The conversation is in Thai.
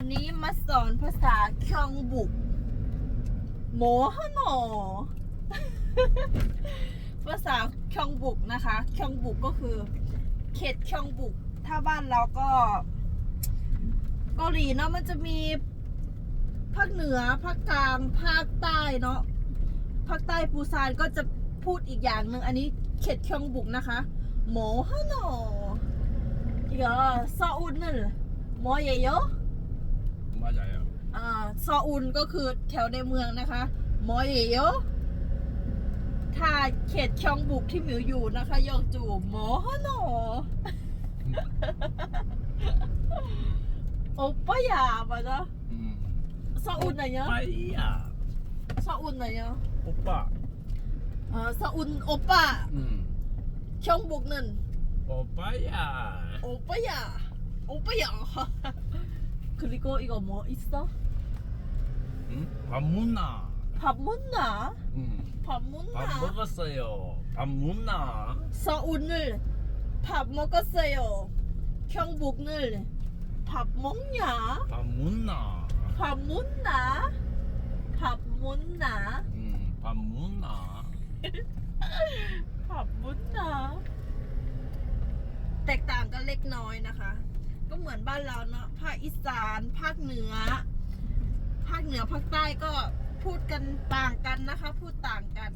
วันนี้มาสอนภาษาคยองบุกโมฮะหนอภาษาคยองบุกนะคะคยองบุกก็คือ เขตคยองบุก ถ้าบ้านเราก็เกาหลีเนาะมันจะมีภาคเหนือภาคกลางภาคใต้เนาะภาคใต้ปูซานก็จะพูดอีกอย่างหนึ่งอันนี้เขตคยองบุกนะคะโมฮะหนออีกอะซออุนนั่นโมเยเยอะ มาจากอ่าซออุนก็คือแถวในเมืองนะคะมอเอ๋ยถ้าเขตชองบุกที่หมิวอยู่นะคะยองจูหมอฮโนโอปะยาบะจ๊ะซออุนไหนเนาะปะยาซออุนไหนเนาะโอปะอ่าซออุนโอปะช่องบุกนั่นโอปะยาโอปะยาโอปะยา 그리고 이거 뭐 있어? 응? 밥 묻나? 밥 묻나? 응. 밥 묻나? 밥 먹었어요. 밥 묻나? 서운을 밥 먹었어요. 경북을 밥 먹냐? 밥 묻나? 밥 묻나? 밥 묻나? 응. 밥 묻나? 밥 묻나? แตกต่างกันเล็กน้อยนะคะ ก็เหมือนบ้านเราเนาะภาคอีสานภาคเหนือ ภาคเหนือภาคใต้ก็พูดกันต่างกันนะคะ พูดต่างกัน.